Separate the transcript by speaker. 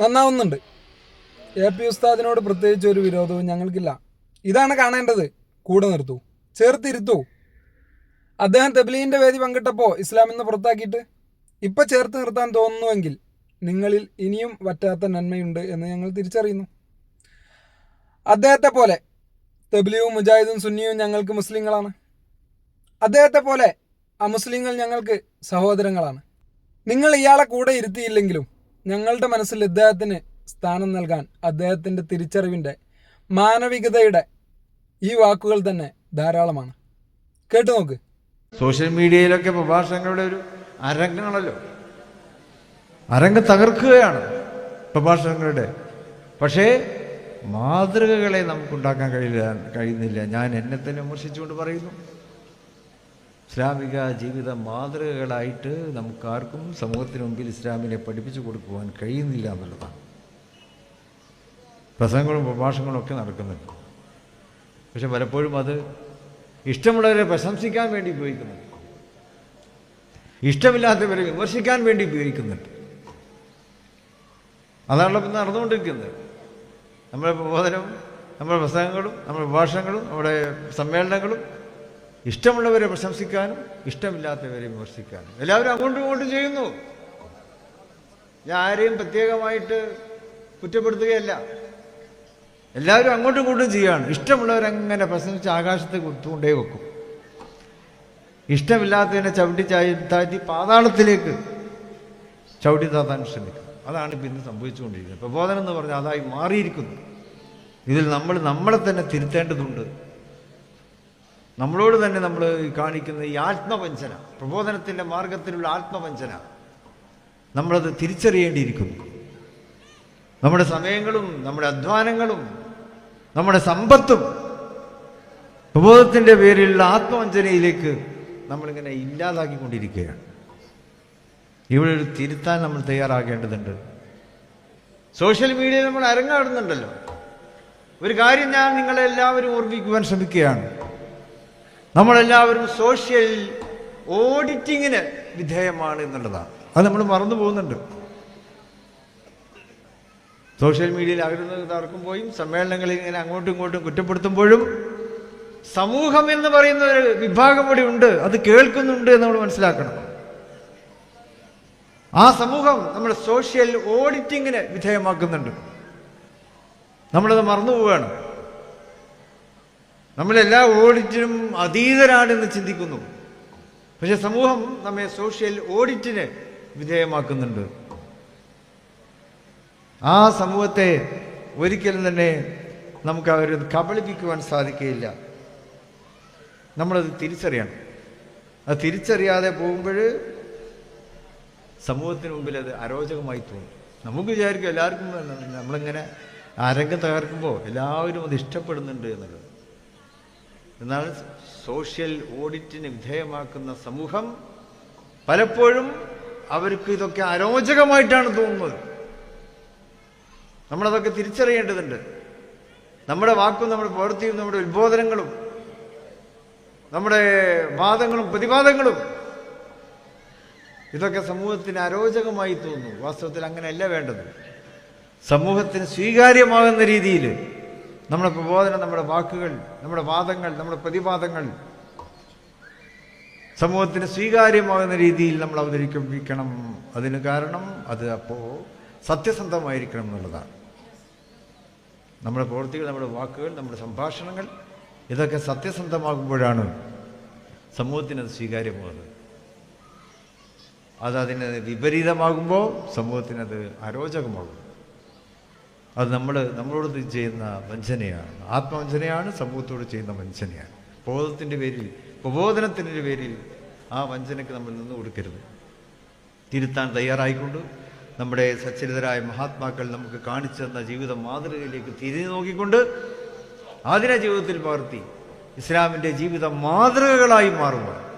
Speaker 1: നന്നാവുന്നുണ്ട്. A P ഉസ്താദിനോട് പ്രത്യേകിച്ച് ഒരു വിരോധവും ഞങ്ങൾക്കില്ല. ഇതാണ് കാണേണ്ടത്. കൂടെ നിർത്തൂ. ചേർത്തിരുത്തൂ. അദ്ദേഹം തെബ്ലീന്റെ വേദി പങ്കിട്ടപ്പോൾ ഇസ്ലാം നിന്ന് പുറത്താക്കിയിട്ട് ഇപ്പം ചേർത്ത് നിർത്താൻ തോന്നുന്നുവെങ്കിൽ നിങ്ങളിൽ ഇനിയും വറ്റാത്ത നന്മയുണ്ട് എന്ന് ഞങ്ങൾ തിരിച്ചറിയുന്നു. അദ്ദേഹത്തെ പോലെ തെബ്ലിയും മുജാഹിദും സുന്നിയും ഞങ്ങൾക്ക് മുസ്ലിങ്ങളാണ്. അദ്ദേഹത്തെ പോലെ അമുസ്ലിങ്ങൾ ഞങ്ങൾക്ക് സഹോദരങ്ങളാണ്. നിങ്ങൾ ഇയാളെ കൂടെ ഇരുത്തിയില്ലെങ്കിലും ഞങ്ങളുടെ മനസ്സിൽ ഇദ്ദേഹത്തിന് സ്ഥാനം നൽകാൻ അദ്ദേഹത്തിന്റെ തിരിച്ചറിവിന്റെ മാനവികതയുടെ ഈ വാക്കുകൾ തന്നെ ധാരാളമാണ്. കേട്ടു നോക്ക്.
Speaker 2: സോഷ്യൽ മീഡിയയിലൊക്കെ പ്രഭാഷണങ്ങളുടെ ഒരു അരങ്ങാണല്ലോ. അരങ്ങ് തകർക്കുകയാണ് പ്രഭാഷണങ്ങളുടെ പക്ഷേ മാതൃകകളെ നമുക്കുണ്ടാക്കാൻ കഴിയില്ല കഴിയുന്നില്ല. ഞാൻ എന്നെ തന്നെ വിമർശിച്ചുകൊണ്ട് പറയുന്നു. ഇസ്ലാമിക ജീവിത മാതൃകകളായിട്ട് നമുക്കാർക്കും സമൂഹത്തിന് മുമ്പിൽ ഇസ്ലാമിനെ പഠിപ്പിച്ചു കൊടുക്കുവാൻ കഴിയുന്നില്ല എന്നുള്ളതാണ്. പ്രസംഗങ്ങളും പ്രഭാഷണങ്ങളും ഒക്കെ നടക്കുന്നുണ്ട്. പക്ഷെ പലപ്പോഴും അത് ഇഷ്ടമുള്ളവരെ പ്രശംസിക്കാൻ വേണ്ടി ഉപയോഗിക്കുന്നുണ്ട്. ഇഷ്ടമില്ലാത്തവരെ വിമർശിക്കാൻ വേണ്ടി ഉപയോഗിക്കുന്നുണ്ട്. അതാണല്ലോ ഇപ്പം നടന്നുകൊണ്ടിരിക്കുന്നത്. നമ്മുടെ പ്രബോധനവും നമ്മുടെ പ്രസംഗങ്ങളും നമ്മുടെ പ്രഭാഷണങ്ങളും നമ്മുടെ സമ്മേളനങ്ങളും ഇഷ്ടമുള്ളവരെ പ്രശംസിക്കാനും ഇഷ്ടമില്ലാത്തവരെ വിമർശിക്കാനും. എല്ലാവരും അങ്ങോട്ടും ഇങ്ങോട്ടും ചെയ്യുന്നു. ഞാൻ ആരെയും പ്രത്യേകമായിട്ട് കുറ്റപ്പെടുത്തുകയല്ല. എല്ലാവരും അങ്ങോട്ടും ഇങ്ങോട്ടും ചെയ്യുകയാണ്. ഇഷ്ടമുള്ളവരങ്ങനെ പ്രശംസിച്ച് ആകാശത്ത് കൊണ്ടുകൊണ്ടേ വെക്കും. ഇഷ്ടമില്ലാത്തതിനെ ചവിട്ടി ചായ പാതാളത്തിലേക്ക് ചവിട്ടി താത്താൻ ശ്രമിക്കും. അതാണ് ഇപ്പം ഇന്ന് സംഭവിച്ചുകൊണ്ടിരിക്കുന്നത്. പ്രബോധനം എന്ന് പറഞ്ഞാൽ അതായി മാറിയിരിക്കുന്നു. ഇതിൽ നമ്മൾ നമ്മളെ തന്നെ തിരുത്തേണ്ടതുണ്ട്. നമ്മളോട് തന്നെ നമ്മൾ കാണിക്കുന്ന ഈ ആത്മവഞ്ചന പ്രബോധനത്തിന്റെ മാർഗത്തിലുള്ള ആത്മവഞ്ചന നമ്മളത് തിരിച്ചറിയേണ്ടിയിരിക്കുന്നു നമ്മുടെ സമയങ്ങളും നമ്മുടെ അധ്വാനങ്ങളും നമ്മുടെ സമ്പത്തും പ്രബോധത്തിന്റെ പേരിലുള്ള ആത്മവഞ്ചനയിലേക്ക് നമ്മളിങ്ങനെ ഇല്ലാതാക്കിക്കൊണ്ടിരിക്കുകയാണ്. ഇവിടെ ഒരു തിരുത്താൻ നമ്മൾ തയ്യാറാകേണ്ടതുണ്ട്. സോഷ്യൽ മീഡിയയിൽ നമ്മൾ അരങ്ങാടുന്നുണ്ടല്ലോ. ഒരു കാര്യം ഞാൻ നിങ്ങളെല്ലാവരും ഓർമ്മിക്കുവാൻ ശ്രമിക്കുകയാണ്. നമ്മളെല്ലാവരും സോഷ്യൽ ഓഡിറ്റിങ്ങിന് വിധേയമാണ് എന്നുള്ളതാണ്. അത് നമ്മൾ മറന്നു പോകുന്നുണ്ട്. സോഷ്യൽ മീഡിയയിൽ അകരുന്നത് തർക്കുമ്പോഴും സമ്മേളനങ്ങളിൽ ഇങ്ങനെ അങ്ങോട്ടും ഇങ്ങോട്ടും കുറ്റപ്പെടുത്തുമ്പോഴും സമൂഹം എന്ന് പറയുന്ന ഒരു വിഭാഗം കൂടി ഉണ്ട്. അത് കേൾക്കുന്നുണ്ട് എന്ന് നമ്മൾ മനസ്സിലാക്കണം. ആ സമൂഹം നമ്മൾ സോഷ്യൽ ഓഡിറ്റിങ്ങിന് വിധേയമാക്കുന്നുണ്ട്. നമ്മളത് മറന്നു പോവുകയാണ്. നമ്മളെല്ലാ ഓഡിറ്റിനും അതീതരാണെന്ന് ചിന്തിക്കുന്നു. പക്ഷെ സമൂഹം നമ്മെ സോഷ്യൽ ഓഡിറ്റിന് വിധേയമാക്കുന്നുണ്ട്. ആ സമൂഹത്തെ ഒരിക്കലും തന്നെ നമുക്ക് അവരെ കബളിപ്പിക്കുവാൻ സാധിക്കുകയില്ല. നമ്മളത് തിരിച്ചറിയണം. അത് തിരിച്ചറിയാതെ പോകുമ്പോൾ സമൂഹത്തിന് മുമ്പിൽ അത് അരോചകമായി തോന്നും. നമുക്ക് വിചാരിക്കും എല്ലാവർക്കും നമ്മളിങ്ങനെ അരങ്ങ് തകർക്കുമ്പോൾ എല്ലാവരും അത് ഇഷ്ടപ്പെടുന്നുണ്ട് എന്നുള്ളത്. എന്നാൽ സോഷ്യൽ ഓഡിറ്റിന് വിധേയമാക്കുന്ന സമൂഹം പലപ്പോഴും അവർക്ക് ഇതൊക്കെ അരോചകമായിട്ടാണ് തോന്നുന്നത്. നമ്മളതൊക്കെ തിരിച്ചറിയേണ്ടതുണ്ട്. നമ്മുടെ വാക്കും നമ്മുടെ പ്രവൃത്തിയും നമ്മുടെ ഉത്ബോധനങ്ങളും നമ്മുടെ വാദങ്ങളും പ്രതിവാദങ്ങളും ഇതൊക്കെ സമൂഹത്തിന് അരോചകമായി തോന്നുന്നു. വാസ്തവത്തിൽ അങ്ങനെയല്ല വേണ്ടത്. സമൂഹത്തിന് സ്വീകാര്യമാകുന്ന രീതിയിൽ നമ്മുടെ പ്രബോധനം നമ്മുടെ വാക്കുകൾ നമ്മുടെ വാദങ്ങൾ നമ്മുടെ പ്രതിവാദങ്ങൾ സമൂഹത്തിന് സ്വീകാര്യമാകുന്ന രീതിയിൽ നമ്മൾ അവതരിപ്പിക്കണം. അതിന് കാരണം അത് അപ്പോൾ സത്യസന്ധമായിരിക്കണം എന്നുള്ളതാണ്. നമ്മുടെ പ്രവൃത്തികൾ നമ്മുടെ വാക്കുകൾ നമ്മുടെ സംഭാഷണങ്ങൾ ഇതൊക്കെ സത്യസന്ധമാകുമ്പോഴാണ് സമൂഹത്തിന് അത് സ്വീകാര്യമാകുന്നത്. അത് അതിന് വിപരീതമാകുമ്പോൾ സമൂഹത്തിനത് അരോചകമാകും. അത് നമ്മൾ നമ്മളോട് ചെയ്യുന്ന വഞ്ചനയാണ്. ആത്മവഞ്ചനയാണ് സമൂഹത്തോട് ചെയ്യുന്ന വഞ്ചനയാണ്. ബോധത്തിന്റെ പേരിൽ പ്രബോധനത്തിന്റെ പേരിൽ ആ വഞ്ചനയ്ക്ക് നമ്മൾ നിന്ന് കൊടുക്കരുത്. തിരുത്താൻ തയ്യാറായിക്കൊണ്ട് നമ്മുടെ സച്ചരിതരായ മഹാത്മാക്കൾ നമുക്ക് കാണിച്ചു തന്ന ജീവിത മാതൃകയിലേക്ക് തിരിഞ്ഞു നോക്കിക്കൊണ്ട് ആദിന ജീവിതത്തിൽ പകർത്തി ഇസ്ലാമിന്റെ ജീവിത മാതൃകകളായി മാറുമ്പോൾ